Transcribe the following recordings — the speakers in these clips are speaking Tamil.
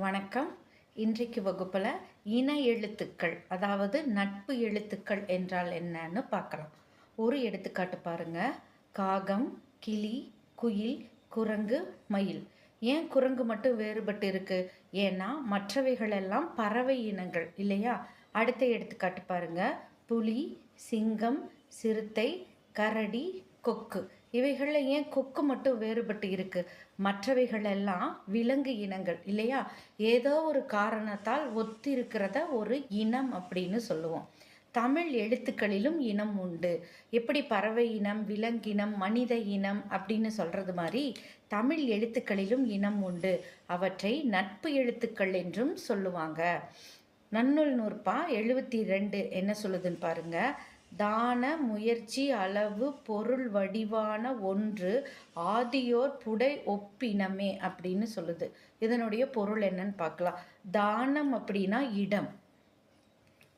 வணக்கம். இன்றைக்கு வகுப்பில் இன எழுத்துக்கள் அதாவது நட்பு எழுத்துக்கள் என்றால் என்னன்னு பார்க்கலாம். ஒரு எடுத்துக்காட்டு பாருங்கள் காகம் கிளி குயில் குரங்கு மயில். ஏன் குரங்கு மட்டும் வேறுபட்டு இருக்குது ஏன்னா மற்றவைகள் எல்லாம் பறவை இனங்கள் இல்லையா? அடுத்த எடுத்துக்காட்டு பாருங்கள் புலி சிங்கம் சிறுத்தை கரடி கொக்கு. இவைகளில் ஏன் கொக்கு மட்டும் வேறுபட்டு இருக்கு? மற்றவைகள் எல்லாம் விலங்கு இனங்கள் இல்லையா? ஏதோ ஒரு காரணத்தால் ஒத்திருக்கிறத ஒரு இனம் அப்படின்னு சொல்லுவோம். தமிழ் எழுத்துக்களிலும் இனம் உண்டு. எப்படி பறவை இனம் விலங்கினம் மனித இனம் அப்படின்னு சொல்றது மாதிரி தமிழ் எழுத்துக்களிலும் இனம் உண்டு. அவற்றை நட்பு எழுத்துக்கள் என்றும் சொல்லுவாங்க. நன்னூல் நூற்பா எழுபத்தி ரெண்டு என்ன சொல்லுதுன்னு பாருங்கள் தான முயற்சி அளவு பொருள் வடிவான ஒன்று ஆதியோர் புடை ஒப்பினமே அப்படின்னு சொல்லுது. இதனுடைய பொருள் என்னன்னு பார்க்கலாம். தானம் அப்படின்னா இடம்.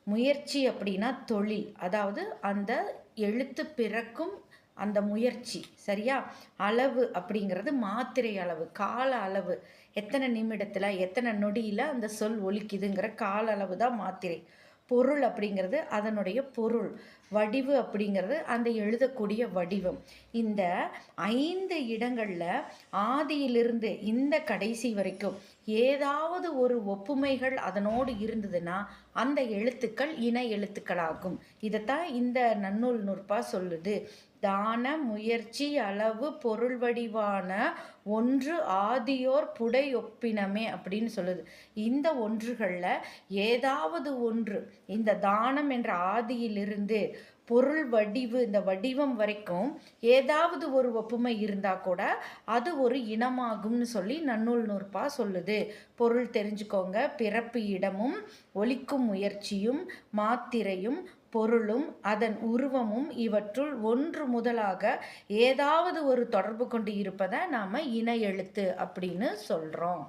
முயற்சி அப்படின்னா தொழில். அதாவது அந்த எழுத்து பிறக்கும் அந்த முயற்சி. சரியா? அளவு அப்படிங்கிறது மாத்திரை அளவு கால அளவு. எத்தனை நிமிடத்தில் எத்தனை நொடியில் அந்த சொல் ஒலிக்குதுங்கிற கால அளவு தான் மாத்திரை. பொருள் அப்படிங்கிறது அதனுடைய பொருள். வடிவு அப்படிங்கிறது அந்த எழுதக்கூடிய வடிவம். இந்த ஐந்து இடங்களில் ஆதியிலிருந்து இந்த கடைசி வரைக்கும் ஏதாவது ஒரு ஒப்புமைகள் அதனோடு இருந்ததுன்னா அந்த எழுத்துக்கள் இன எழுத்துக்களாகும். இதைத்தான் இந்த நன்னூல் நூற்பா சொல்லுது. தான முயற்சி அளவு பொருள் வடிவான ஒன்று ஆதியோர் புடை ஒப்பினமே அப்படின்னு சொல்லுது. இந்த ஒன்றுகளில் ஏதாவது ஒன்று இந்த தானம் என்ற ஆதியிலிருந்து பொருள் வடிவு இந்த வடிவம் வரைக்கும் ஏதாவது ஒரு ஒப்புமை இருந்தால் கூட அது ஒரு இனமாகும்னு சொல்லி நன்னூல் நூற்பா சொல்லுது. பொருள் தெரிஞ்சுக்கோங்க. பிறப்பு இடமும் ஒழிக்கும் முயற்சியும் மாத்திரையும் பொருளும் அதன் உருவமும் இவற்றுள் ஒன்று முதலாக ஏதாவது ஒரு தொடர்பு கொண்டு இருப்பதை நாம் இன எழுத்து அப்படின்னு சொல்கிறோம்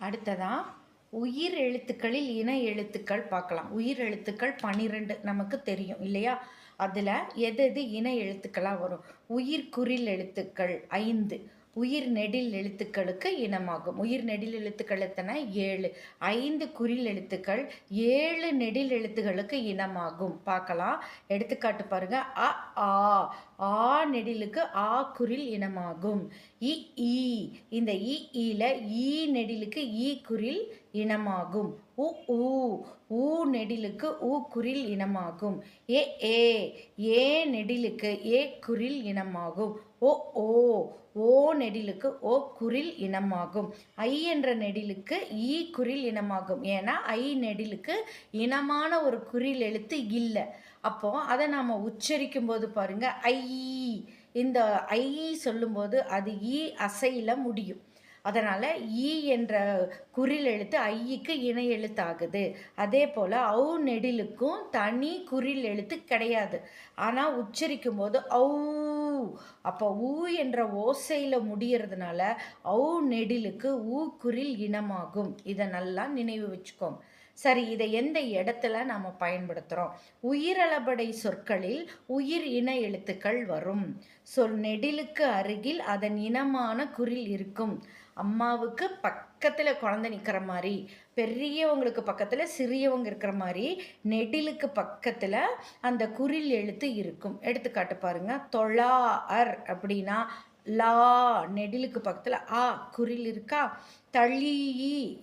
அடுத்ததான் உயிர் எழுத்துக்களில் இன எழுத்துக்கள் பார்க்கலாம். உயிர் எழுத்துக்கள் பன்னிரெண்டு நமக்கு தெரியும் இல்லையா? அதில் எது எது இன எழுத்துக்களாக வரும்? உயிர் குறில் எழுத்துக்கள் ஐந்து உயிர் நெடில் எழுத்துக்களுக்கு இனமாகும். உயிர் நெடில் எழுத்துக்கள் எத்தனை? ஏழு. ஐந்து குறில் எழுத்துக்கள் ஏழு நெடில் எழுத்துக்களுக்கு இனமாகும். பார்க்கலாம். எடுத்துக்காட்டு பாருங்க. அ ஆ. ஆ நெடிலுக்கு ஆ குறில் இனமாகும். இ ஈ. இந்த இ ஈல ஈ நெடிலுக்கு ஈ குறில் இனமாகும். உ ஊ. ஊ நெடிலுக்கு ஊ குறில் இனமாகும். ஏ ஏ. ஏ நெடிலுக்கு ஏ குறில் இனமாகும். ஓ ஓ. ஓ நெடிலுக்கு ஓ குரில் இனமாகும். ஐ என்ற நெடிலுக்கு ஈ குரில் இனமாகும். ஏன்னா ஐ நெடிலுக்கு இனமான ஒரு குறில் எழுத்து இல்லை. அப்போ அதை நாம் உச்சரிக்கும் போது பாருங்க ஐ. இந்த ஐ சொல்லும்போது அது ஈ அசையில் முடியும். அதனால் ஈ என்ற குறில் எழுத்து ஐக்கு இணை எழுத்தாகுது. அதே போல் ஔ நெடிலுக்கும் தனி குறில் எழுத்து கிடையாது. ஆனால் உச்சரிக்கும் போது ஔ அப்போ ஊ என்ற ஓசையில் முடியறதுனால ஔ நெடிலுக்கு ஊ குறில் இனமாகும். இதை நல்லா நினைவு வச்சுக்கோங்க சரி இதை எந்த இடத்துல நாம் பயன்படுத்துகிறோம் உயிரளபடை சொற்களில் உயிர் இன எழுத்துக்கள் வரும். சொல் நெடிலுக்கு அருகில் அதன் இனமான குறில் இருக்கும். அம்மாவுக்கு பக்கத்தில் குழந்தை நிற்கிற மாதிரி பெரியவங்களுக்கு பக்கத்தில் சிறியவங்க இருக்கிற மாதிரி நெடிலுக்கு பக்கத்தில் அந்த குறில் எழுத்து இருக்கும். எடுத்துக்காட்டு பாருங்கள் தொழா அர் அப்படின்னா லா நெடிலுக்கு பக்கத்தில் ஆ குறில் இருக்கா? தளி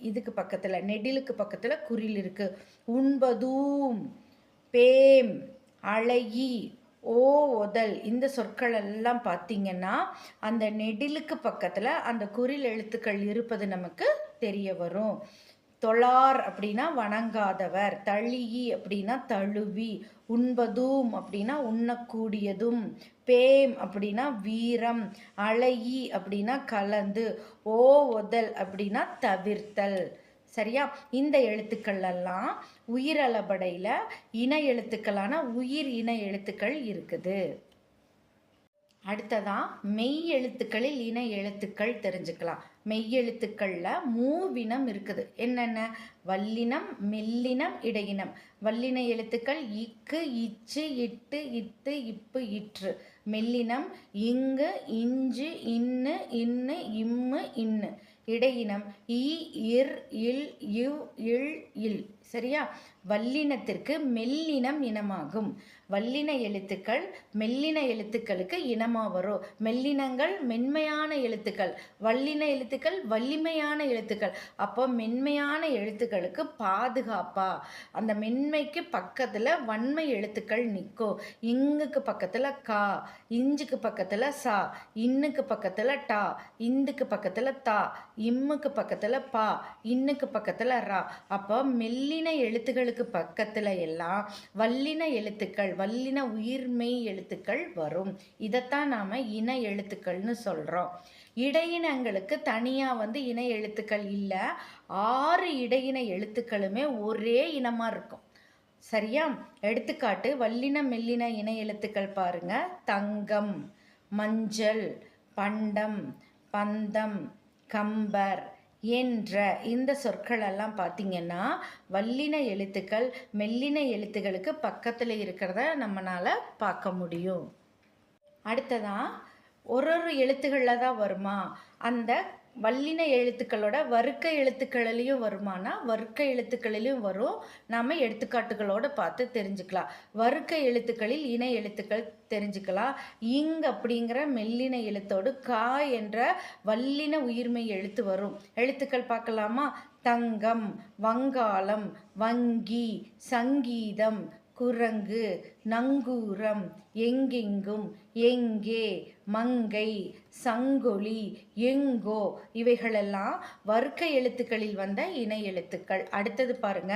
இதுக்கு பக்கத்தில் நெடிலுக்கு பக்கத்தில் குறில் இருக்குது உண்பதூம் பேம் அழகி ஓ ஒதல் இந்த சொற்கள் எல்லாம் பார்த்தீங்கன்னா அந்த நெடிலுக்கு பக்கத்தில் அந்த குறில் எழுத்துக்கள் இருப்பது நமக்கு தெரிய வரும். தொழார் அப்படின்னா வணங்காதவர் தழியி அப்படின்னா தழுவி உண்பதும் அப்படின்னா உண்ணக்கூடியதும் பேம் அப்படின்னா வீரம் அழகி அப்படின்னா கலந்து ஓ ஒதல் அப்படின்னா தவிர்த்தல். சரியா? இந்த எழுத்துக்கள் எல்லாம் உயிரளபடையில் இன எழுத்துக்களான உயிர் இன எழுத்துக்கள் இருக்குது. அடுத்ததா மெய் எழுத்துக்களில் இன எழுத்துக்கள் தெரிஞ்சுக்கலாம். மெய் எழுத்துக்களில் மூவினம் இருக்குது. என்னென்ன? வல்லினம் மெல்லினம் இடையினம். வல்லின எழுத்துக்கள் இக்கு இச்சு இட்டு இத்து இப்பு இற்று. மெல்லினம் இங்கு இஞ்சு இன்னு இன்னு இம்மு இன்னு. இடையினம் இ இர் இல் இவ் இல் இல். சரியா? வல்லினத்திற்கு மெல்லினம் இனமாகும். வல்லின எழுத்துக்கள் மெல்லின எழுத்துக்களுக்கு இனமாக வரும். மெல்லினங்கள் மென்மையான எழுத்துக்கள். வல்லின எழுத்துக்கள் வலிமையான எழுத்துக்கள். அப்போ மென்மையான எழுத்துக்களுக்கு பாதுகாப்பா? அந்த மென்மைக்கு பக்கத்தில் வன்மை எழுத்துக்கள் நிற்கும் இங்குக்கு பக்கத்தில் கா இஞ்சுக்கு பக்கத்தில் சா இன்னுக்கு பக்கத்தில் டா இந்துக்கு பக்கத்தில் தா இம்முக்கு பக்கத்தில் பா இன்னுக்கு பக்கத்தில் ரா. அப்போ மெல்லி வல்லின எழுத்துக்களுக்கு பக்கத்தில் எல்லாம் வல்லின எழுத்துக்கள் வல்லின உயிர்மெய் எழுத்துக்கள் வரும். இதைத்தான் நாம் இன எழுத்துக்கள்னு சொல்கிறோம் இடையினங்களுக்கு தனியாக வந்து இன எழுத்துக்கள் இல்லை. ஆறு இடையின எழுத்துக்களுமே ஒரே இனமாக இருக்கும். சரியா? எடுத்துக்காட்டு வல்லின மெல்லின இன எழுத்துக்கள் பாருங்க. தங்கம் மஞ்சள் பண்டம் பந்தம் கம்பர் என்ற இந்த சொற்களெல்லாம் பார்த்திங்கன்னா பார்த்தீங்கன்னா வல்லின எழுத்துக்கள் மெல்லின எழுத்துக்களுக்கு பக்கத்தில் இருக்கிறத நம்மளால் பார்க்க முடியும். அடுத்ததான் ஒரு ஒரு எழுத்துக்களில் தான் வருமா? அந்த வல்லின எழுத்துக்களோட வர்க்க எழுத்துக்களிலையும் வருமானா? வர்க்க எழுத்துக்களிலையும் வரும். நாம் எடுத்துக்காட்டுகளோட பார்த்து தெரிஞ்சுக்கலாம். வர்க்க எழுத்துக்களில் இணை எழுத்துக்கள் தெரிஞ்சுக்கலாம். இங் அப்படிங்கிற மெல்லின எழுத்தோடு கா என்ற வல்லின உயிர்மை எழுத்து வரும். எழுத்துக்கள் பார்க்கலாமா? தங்கம் வங்காளம் வங்கி சங்கீதம் குரங்கு நங்கூரம் எங்கெங்கும் எங்கே மங்கை சங்கொலி எங்கோ இவைகளெல்லாம் வர்க்க எழுத்துக்களில் வந்த இணை எழுத்துக்கள். அடுத்தது பாருங்க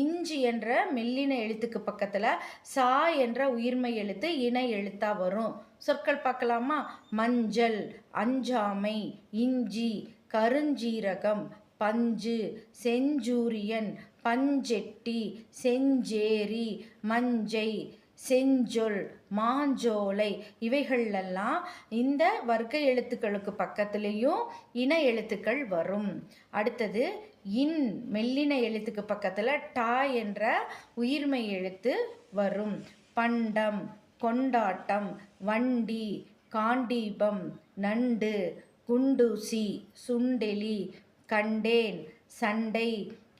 இஞ்சி என்ற மெல்லின எழுத்துக்கு பக்கத்தில் சா என்ற உயிர்மை எழுத்து இணை எழுத்தா வரும். சொற்கள் பார்க்கலாமா? மஞ்சள் அஞ்சாமை இஞ்சி கருஞ்சீரகம் பஞ்சு செஞ்சூரியன் பஞ்செட்டி செஞ்சேரி மஞ்சை செஞ்சொல் மாஞ்சோலை இவைகளெல்லாம் இந்த வர்க்க எழுத்துக்களுக்கு பக்கத்துலேயும் இன எழுத்துக்கள் வரும். அடுத்தது இன் மெல்லின எழுத்துக்கு பக்கத்தில் டா என்ற உயிர்மை எழுத்து வரும். பண்டம் கொண்டாட்டம் வண்டி காண்டீபம் நண்டு குண்டூசி சுண்டெலி கண்டேன் சண்டை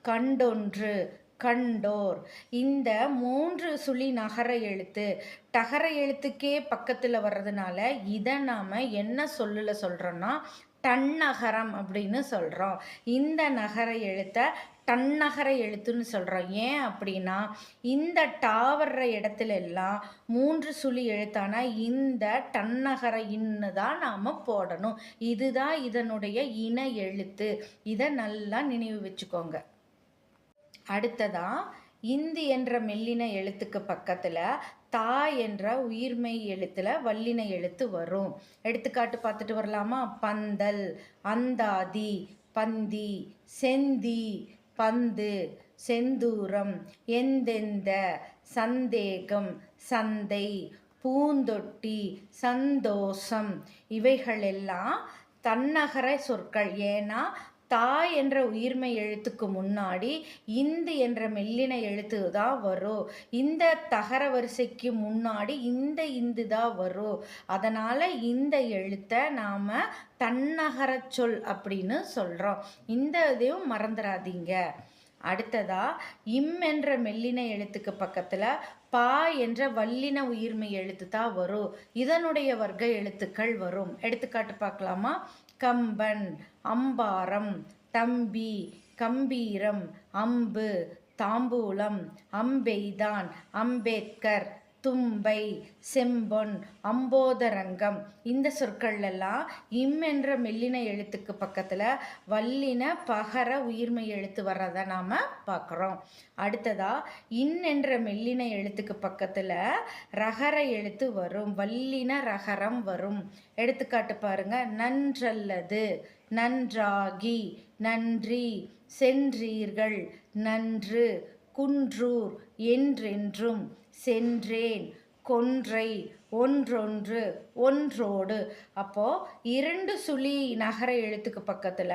கண்டொன்று கண்டோர். இந்த மூன்று சுழி நகர எழுத்து டகர எழுத்துக்கே பக்கத்தில் வர்றதுனால இதை நாம் என்ன சொல்லில் சொல்கிறோன்னா டன்னகரம் அப்படின்னு சொல்கிறோம் இந்த நகர எழுத்தை டன்னகர எழுத்துன்னு சொல்கிறோம் ஏன் அப்படின்னா இந்த டாவர்ற இடத்துல எல்லாம் மூன்று சுழி எழுத்தான இந்த டன்னகர இன்னு தான் நாம் போடணும். இதுதான் இதனுடைய இன எழுத்து. இதை நல்லா நினைவு வச்சுக்கோங்க. அடுத்ததாக இந்து என்ற மெல்லின எழுத்துக்கு பக்கத்தில் தா என்ற உயிர்மை எழுத்தில் வல்லின எழுத்து வரும். எடுத்துக்காட்டு பார்த்துட்டு வரலாமா? பந்தல் அந்தாதி பந்தி செந்தி பந்து செந்தூரம் எந்தெந்த சந்தேகம் சந்தை பூந்தொட்டி சந்தோஷம் இவைகளெல்லாம் தன்னகர சொற்கள். ஏன்னா தாய் என்ற உயிர்மை எழுத்துக்கு முன்னாடி இந்து என்ற மெல்லின எழுத்து தான் வரும் இந்த தகர வரிசைக்கு முன்னாடி இந்த இந்து தான் வரும் அதனால் இந்த எழுத்தை நாம் தன்னகர சொல் அப்படின்னு சொல்கிறோம் இந்த இதையும் மறந்துடாதீங்க அடுத்ததா இம் என்ற மெல்லின எழுத்துக்கு பக்கத்தில் பா என்ற வல்லின உயிர்மை எழுத்து தான் வரும் இதனுடைய வர்க்க எழுத்துக்கள் வரும். எடுத்துக்காட்டு பார்க்கலாமா? கம்பன் அம்பாரம் தம்பி கம்பீரம் அம்பு தாம்பூலம் அம்பெய்தான் அம்பேத்கர் தும்பை செம்பொன் அம்போதரங்கம் இந்த சொற்கள்லாம் இம் என்ற மெல்லின எழுத்துக்கு பக்கத்தில் வல்லின பகர உயிர்மை எழுத்து வர்றதை நாம் பார்க்குறோம் அடுத்ததாக இன் என்ற மெல்லின எழுத்துக்கு பக்கத்தில் ரகர எழுத்து வரும் வல்லின ரகரம் வரும். எடுத்துக்காட்டு பாருங்க நன்றல்லது நன்றாகி நன்றி சென்றீர்கள் நன்று குன்றூர் என்றென்றும் சென்றேன். கொன்றை ஒன்றொன்று ஒன்றோடு. அப்போது இரண்டு சுழி நகர எழுத்துக்கு பக்கத்தில்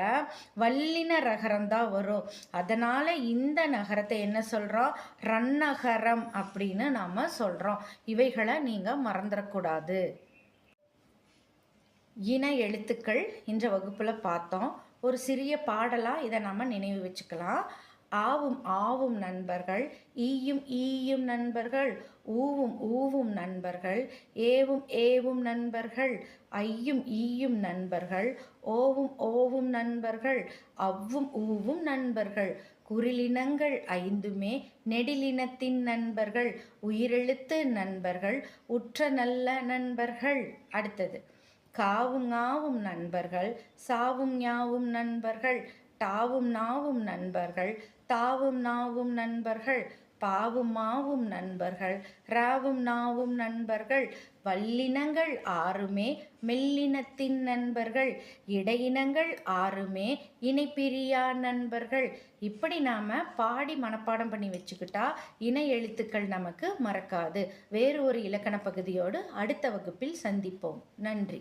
வல்லின ரகரம் தான் வரும். அதனால் இந்த நகரத்தை என்ன சொல்கிறோம் ரன்னகரம் அப்படின்னு நாம் சொல்கிறோம் இவைகளை நீங்கள் மறந்துடக்கூடாது இன எழுத்துக்கள் இன்ற வகுப்பில் பார்த்தோம். ஒரு சிறிய பாடலாக இதை நம்ம நினைவு வச்சுக்கலாம். ஆவும் ஆவும் நண்பர்கள் ஈயும் ஈயும் நண்பர்கள் ஊவும் ஊவும் நண்பர்கள் ஏவும் ஏவும் நண்பர்கள் ஐயும் ஈயும் நண்பர்கள் ஓவும் ஓவும் நண்பர்கள் அவ்வும் ஊவும் நண்பர்கள் குரிலினங்கள் ஐந்துமே நெடிலினத்தின் நண்பர்கள் உயிரெழுத்து நண்பர்கள் உற்ற நல்ல நண்பர்கள். அடுத்தது காவும் ஆவும் நண்பர்கள் சாவும் ஞாவும் நண்பர்கள் டாவும் நாவும் நண்பர்கள் தாவும் நாவும் நண்பர்கள் பாவும் மாவும் நண்பர்கள் ராவும் நாவும் நண்பர்கள் வல்லினங்கள் ஆறுமே மெல்லினத்தின் நண்பர்கள் இடையினங்கள் ஆறுமே இணைப்பிரியா நண்பர்கள். இப்படி நாம் பாடி மனப்பாடம் பண்ணி வச்சுக்கிட்டா இணை எழுத்துக்கள் நமக்கு மறக்காது. வேறு ஒரு இலக்கண பகுதியோடு அடுத்த வகுப்பில் சந்திப்போம். நன்றி.